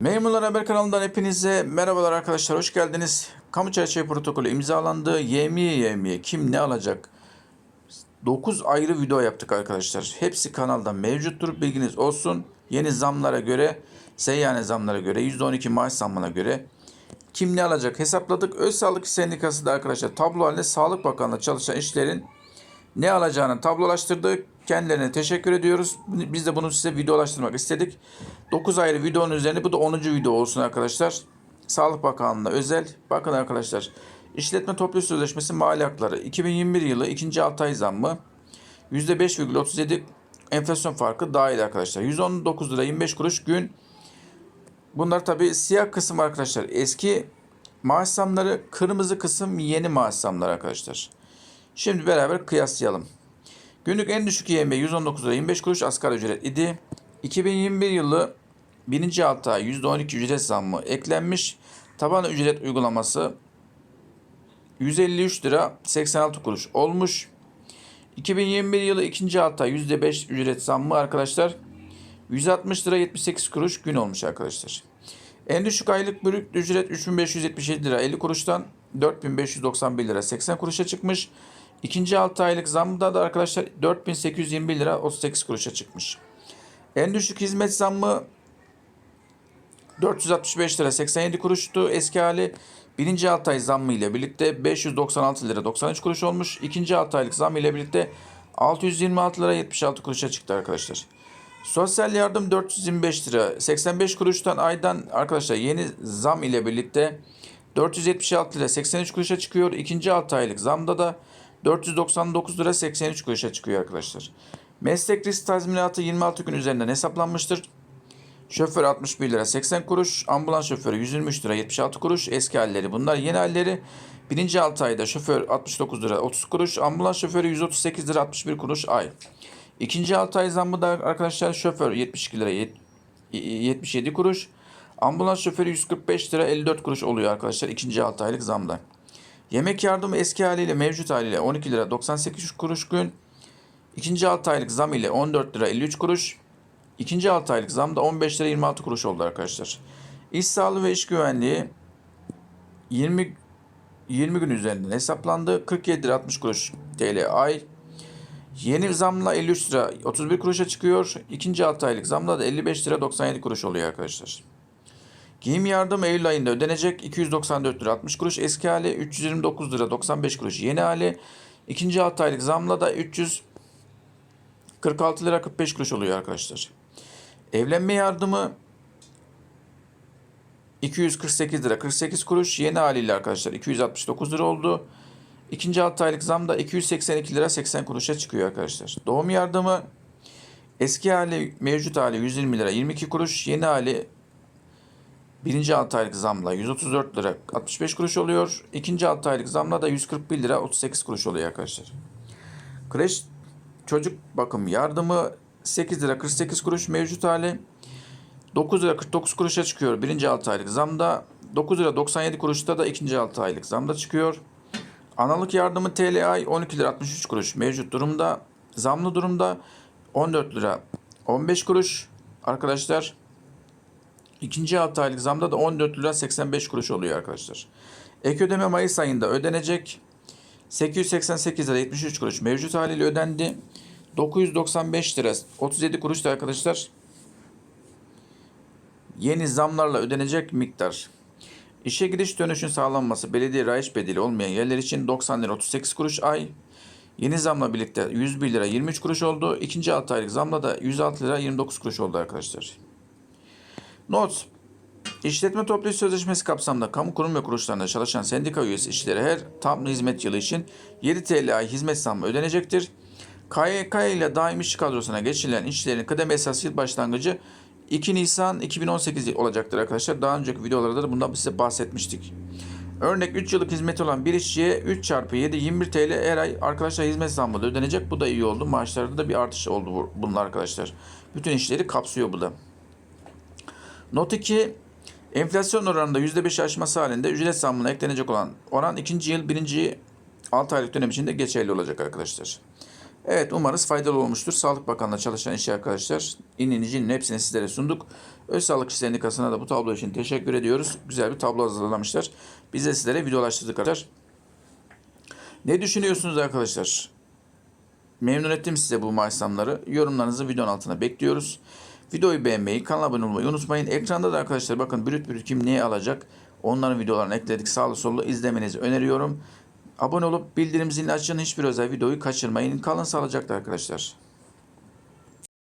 Memurlar Haber kanalından hepinize merhabalar arkadaşlar. Hoş geldiniz. Kamu çerçeve protokolü imzalandı. Yemiye yemiye kim ne alacak? 9 ayrı video yaptık arkadaşlar. Hepsi kanalda mevcuttur. Bilginiz olsun. Yeni zamlara göre, seyyane zamlara göre, %12 maaş zammına göre kim ne alacak hesapladık. Öz Sağlık Sendikası da arkadaşlar tablo halinde Sağlık Bakanlığı çalışan işlerin ne alacağını tablolaştırdık. Kendilerine teşekkür ediyoruz. Biz de bunu size videolaştırmak istedik. 9 ayrı videonun üzerine bu da 10. video olsun arkadaşlar. Sağlık Bakanlığı'na özel. Bakın arkadaşlar. İşletme toplu sözleşmesi mali hakları 2021 yılı 2. 6 ay zammı %5,37 enflasyon farkı dahil arkadaşlar. 119 lira 25 kuruş gün. Bunlar tabi siyah kısım arkadaşlar. Eski maaş zamları, kırmızı kısım yeni maaş zamları arkadaşlar. Şimdi beraber kıyaslayalım. Günlük en düşük YMB 119 lira 25 kuruş asgari ücret idi. 2021 yılı 1. 6 ay %12 ücret zammı eklenmiş. Taban ücret uygulaması 153 lira 86 kuruş olmuş. 2021 yılı 2. 6 ay %5 ücret zammı arkadaşlar 160 lira 78 kuruş gün olmuş arkadaşlar. En düşük aylık brüt ücret 3577 lira 50 kuruştan 4591 lira 80 kuruşa çıkmış. İkinci 6 aylık zamda da arkadaşlar 4821 lira 38 kuruşa çıkmış. En düşük hizmet zammı 465 lira 87 kuruştu. Eski hali birinci 6 ay zammı ile birlikte 596 lira 93 kuruş olmuş. İkinci 6 aylık zam ile birlikte 626 lira 76 kuruşa çıktı arkadaşlar. Sosyal yardım 425 lira 85 kuruştan aydan arkadaşlar yeni zam ile birlikte 476 lira 83 kuruşa çıkıyor. İkinci 6 aylık zamda da 499 lira 83 kuruşa çıkıyor arkadaşlar. Meslek risk tazminatı 26 gün üzerinden hesaplanmıştır. Şoför 61 lira 80 kuruş, ambulans şoförü 123 lira 76 kuruş, eski halleri bunlar yeni halleri. Birinci 6 ayda şoför 69 lira 30 kuruş, ambulans şoförü 138 lira 61 kuruş ay. İkinci 6 ay zammı da arkadaşlar şoför 72 lira 77 kuruş, ambulans şoförü 145 lira 54 kuruş oluyor arkadaşlar ikinci 6 aylık zamda. Yemek yardımı eski haliyle mevcut haliyle 12 lira 98 kuruş gün. İkinci 6 aylık zam ile 14 lira 53 kuruş. İkinci 6 aylık zam da 15 lira 26 kuruş oldu arkadaşlar. İş sağlığı ve iş güvenliği 20 20 gün üzerinden hesaplandı. 47 lira 60 kuruş TL ay. Yeni zamla 53 lira 31 kuruşa çıkıyor. İkinci 6 aylık zamla da 55 lira 97 kuruş oluyor arkadaşlar. Giyim yardım Eylül ayında ödenecek 294 lira 60 kuruş eski hali 329 lira 95 kuruş yeni hali ikinci 6 aylık zamla da 346 lira 45 kuruş oluyor arkadaşlar. Evlenme yardımı 248 lira 48 kuruş yeni haliyle arkadaşlar 269 lira oldu. İkinci 6 aylık zam da 282 lira 80 kuruşa çıkıyor arkadaşlar. Doğum yardımı eski hali mevcut hali 120 lira 22 kuruş yeni hali Birinci 6 aylık zamla 134 lira 65 kuruş oluyor. İkinci 6 aylık zamla da 141 lira 38 kuruş oluyor arkadaşlar. Kreş çocuk bakım yardımı 8 lira 48 kuruş mevcut hali. 9 lira 49 kuruşa çıkıyor birinci 6 aylık zamda. 9 lira 97 kuruşta da ikinci 6 aylık zamda çıkıyor. Analık yardımı TL ay 12 lira 63 kuruş mevcut durumda. Zamlı durumda 14 lira 15 kuruş arkadaşlar. İkinci 6 aylık zamda da 14 lira 85 kuruş oluyor arkadaşlar. Ek ödeme Mayıs ayında ödenecek. 888 lira 73 kuruş mevcut haliyle ödendi. 995 lira 37 kuruş da arkadaşlar yeni zamlarla ödenecek miktar. İşe gidiş dönüşün sağlanması belediye rayiç bedeli olmayan yerler için 90 lira 38 kuruş ay. Yeni zamla birlikte 101 lira 23 kuruş oldu. İkinci 6 aylık zamla da 106 lira 29 kuruş oldu arkadaşlar. Not. İşletme toplu sözleşmesi kapsamında kamu kurum ve kuruluşlarında çalışan sendika üyesi işçilere her tam hizmet yılı için 7 TL ay hizmet zammı ödenecektir. KYK ile daimi işçi kadrosuna geçirilen işçilerin kıdem esas yıl başlangıcı 2 Nisan 2018 olacaktır arkadaşlar. Daha önceki videolarda da bundan size bahsetmiştik. Örnek 3 yıllık hizmeti olan bir işçiye 3 çarpı 7 21 TL her ay arkadaşlar hizmet zammı da ödenecek. Bu da iyi oldu. Maaşlarda da bir artış oldu bunlar arkadaşlar. Bütün işleri kapsıyor bu da. Not 2. Enflasyon oranında %5 aşması halinde ücret zammına eklenecek olan oran ikinci yıl birinci 6 aylık dönem içinde geçerli olacak arkadaşlar. Evet umarız faydalı olmuştur. Sağlık Bakanlığı çalışan işçi arkadaşlar. İnini cinini hepsini sizlere sunduk. Öz Sağlık İş Sendikası'na da bu tablo için teşekkür ediyoruz. Güzel bir tablo hazırlamışlar. Biz de sizlere videolaştırdık arkadaşlar. Ne düşünüyorsunuz arkadaşlar? Memnun ettim size bu maaş zamları. Yorumlarınızı videonun altına bekliyoruz. Videoyu beğenmeyi, kanala abone olmayı unutmayın. Ekranda da arkadaşlar bakın brüt brüt kim neyi alacak onların videolarını ekledik. Sağlı sollu izlemenizi öneriyorum. Abone olup bildirim zilini açın. Hiçbir özel videoyu kaçırmayın. Kalın sağlıcakla arkadaşlar.